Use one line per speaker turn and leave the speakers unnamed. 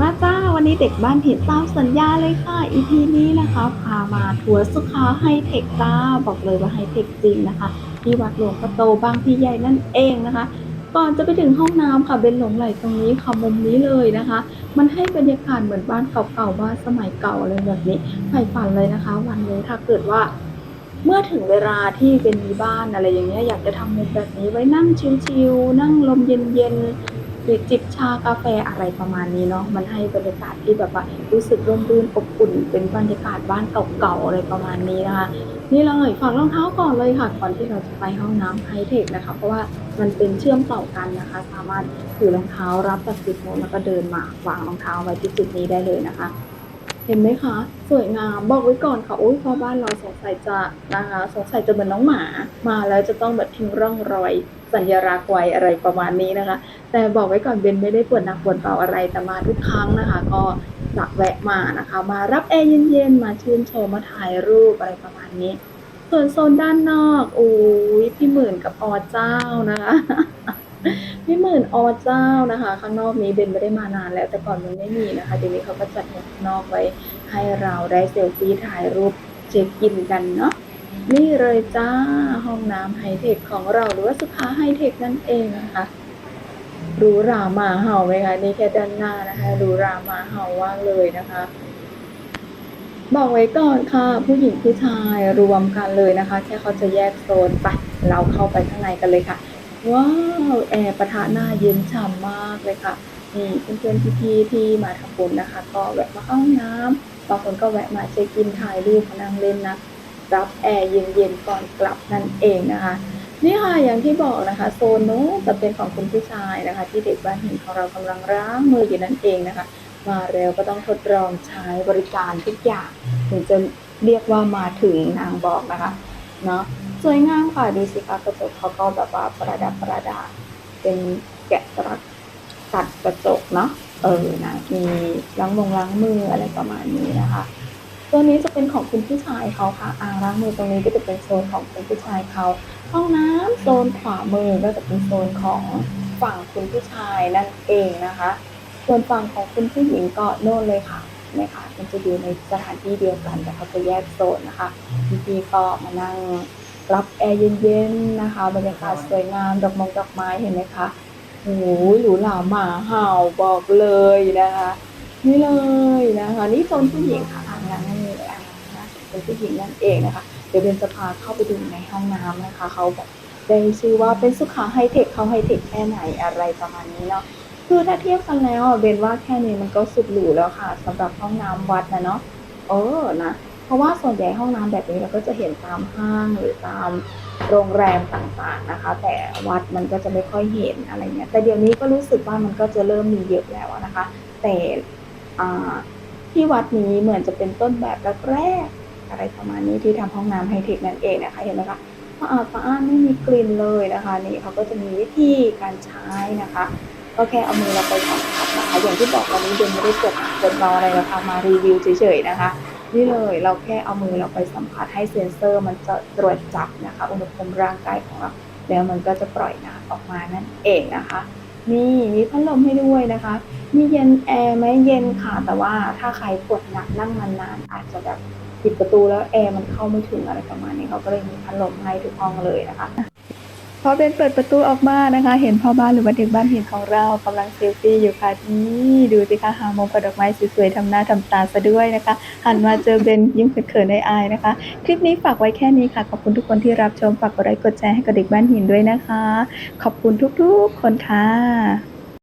มาจ้าวันนี้เด็กบ้านเห็นตามสัญญาเลยค่ะ EP นี้นะคะพามาทัวร์สุขาไฮเทคจ้าบอกเลยว่าไฮเทคจริงนะคะ ที่วัดหลวงพ่อโตบางพลีใหญ่นั่นเองนะคะ ก่อนจะไปถึงห้องน้ำค่ะเบนหลงไหลตรงนี้ค่ะมุมนี้เลยนะคะ มันให้บรรยากาศเหมือนบ้านเก่าๆบ้านสมัยเก่าอะไรแบบนี้ใฝ่ฝันเลยนะคะ วันนี้ถ้าเกิดว่าเมื่อถึงเวลาที่เป็นมีบ้านอะไรอย่างเงี้ยอยากจะทำมุมแบบนี้ไว้นั่งชิลๆนั่งลมเย็นๆ หรือจิบชากาแฟอะไรประมาณนี้เนาะมันให้บรรยากาศที่แบบว่ารู้สึกร่มรื่นอบอุ่น เป็นบรรยากาศบ้านเก่าๆอะไรประมาณนี้นะคะ นี่เลยฝากรองเท้าก่อนเลยค่ะก่อนที่เราจะไปห้องน้ำไฮเทคนะคะ เพราะว่ามันเป็นเชื่อมต่อกันนะคะ สามารถถือรองเท้ารับจากจุดโน้นแล้วก็เดินมาวางรองเท้าไว้ที่จุดนี้ได้เลยนะคะ เห็นไหมคะ สวยงามบอกไว้ก่อนค่ะโอ้ยพ่อบ้านเราสงสัยจะนะคะสงสัยจะเหมือนน้องหมา มาแล้วจะต้องแบบทิ้งร่องรอย สัญลักษณ์ไว้อะไรประมาณนี้นะคะ แต่บอกไว้ก่อนเบนไม่ได้ปวดหนักปวดเบาอะไรแต่มาทุกครั้งนะคะ ก็จะแวะมานะคะ มารับแอร์เย็นๆมาชื่นชมมาถ่ายรูปอะไรประมาณนี้ ส่วนโซนด้านนอกโอ้ยพี่หมื่นกับอเจ้านะคะ มื่นอเจ้านะคะ ข้างนอกนี้เบนไม่ได้มานานแล้ว แต่ก่อนมันไม่มีนะคะเดี๋ยวนี้เขาก็จัดข้างนอกไว้ให้เราได้เซลฟี่ถ่ายรูปเช็คอินกันเนาะนี่เลยจ้าห้องน้ำไฮเทคของเราหรือว่าสุขาไฮเทคนั่นเองนะคะหรูราหมาเห่าไหมคะนี่แค่ด้านหน้านะคะหรูราหมาเห่าว่างเลยนะคะบอกไว้ก่อนค่ะ ผู้หญิงผู้ชายรวมกันเลยนะคะ แค่เขาจะแยกโซนไปเราเข้าไปข้างในกันเลยค่ะ ว้าวแอร์ประทะหน้าเย็นฉ่ำมากเลยค่ะนี่เพื่อนๆพี่ๆที่มาทำบุญนะคะ ก็แวะมาเข้าห้องน้ำบางคนก็แวะมาเช็คอินถ่ายรูปนั่งเล่นนะรับแอร์เย็นๆก่อนกลับนั่นเองนะคะ นี่ค่ะอย่างที่บอกนะคะโซนโน้นจะเป็นของคุณผู้ชายนะคะ ที่เด็กบ้านหินของเรากำลังล้างมืออยู่นั่นเองนะคะ มาแล้วก็ต้องทดลองใช้บริการทุกอย่าง ถึงจะเรียกว่ามาถึงนางบอกนะคะเนาะ สวยงามค่ะดูสิคะกระจกเขาก็แบบว่าประดับประดา เป็นแกะสลักตัดกระจกเนาะเออนะมีล้างมงล้างมืออะไรประมาณนี้นะคะ ตัวนี้จะเป็นของคุณผู้ชายเขาค่ะอ่างล้างมือตรงนี้ก็จะเป็นโซนของคุณผู้ชายเขาห้องน้ำโซนขวามือก็จะเป็นโซนของฝั่งคุณผู้ชายนั่นเองนะคะ ส่วนฝั่งของคุณผู้หญิงก็โน่นเลยค่ะนะคะมันจะอยู่ในสถานที่เดียวกันแต่เขาจะแยกโซนนะคะพี่ๆก็มานั่ง รับแอร์เย็นๆนะคะ บรรยากาศสวยงามดอกมงดอกไม้เห็นไหมคะโอ้โหหรูหราหมาเห่าบอกเลยนะคะนี่เลยนะคะ นี่โซนผู้หญิงค่ะอ่างล้างมืออ่างนะเป็นผู้หญิงนั่นเองนะคะ เดี๋ยวเบนจะพาเข้าไปดูในห้องน้ำนะคะเขาแบบได้ชื่อว่าเป็นสุขาไฮเทคเขาไฮเทคแค่ไหนอะไรประมาณนี้เนาะคือถ้าเทียบกันแล้วเบนว่าแค่นี้มันก็สุดหรูแล้วค่ะสำหรับห้องน้ำวัดนะเนาะเออนะ เพราะว่าส่วนใหญ่ห้องน้ำแบบนี้เราก็จะเห็นตามห้างหรือตามโรงแรมต่างๆนะคะ แต่วัดมันก็จะไม่ค่อยเห็นอะไรเงี้ยแต่เดี๋ยวนี้ก็รู้สึกว่ามันก็จะเริ่มมีเยอะแล้วนะคะ แต่ที่วัดนี้เหมือนจะเป็นต้นแบบแรกๆอะไรประมาณนี้ที่ทำห้องน้ำไฮเทคนั่นเองนะคะเห็นไหมคะสะอาดสะอ้านไม่มีกลิ่นเลยนะคะนี่เขาก็จะมีวิธีการใช้นะคะ ก็แค่เอามือเราไปสัมผัสนะคะอย่างที่บอกวันนี้เดนไม่ได้กดกดเบาอะไรเราทำมารีวิวเฉยๆนะคะ นี่เลยเราแค่เอามือเราไปสัมผัสให้เซ็นเซอร์ มันจะตรวจจับนะคะอุณหภูมิร่างกายของเรา แล้วมันก็จะปล่อยน้ำออกมานั่นเองนะคะ นี่มีพัดลมให้ด้วยนะคะ มีเย็นแอร์ไหมเย็นค่ะ แต่ว่าถ้าใครปวดหนักนั่งนานๆอาจจะแบบปิดประตูแล้วแอร์มันเข้าไม่ถึงอะไรประมาณนี้เขาก็เลยมีพัดลมให้ทุกห้องเลยนะคะ พอเบนเปิดประตูออกมานะคะ เห็นพ่อบ้านหรือว่าเด็กบ้านเห็นของเรากำลังเซลฟี่อยู่ค่ะนี่ดูสิคะหามงกับดอกไม้สวยๆทำหน้าทำตาซะด้วยนะคะ หันมาเจอเบนยิ้มเขินๆในอายนะคะ คลิปนี้ฝากไว้แค่นี้ค่ะ ขอบคุณทุกคนที่รับชมฝากกดไลค์กดแชร์ให้กับเด็กบ้านหินด้วยนะคะ ขอบคุณทุกๆคนค่ะ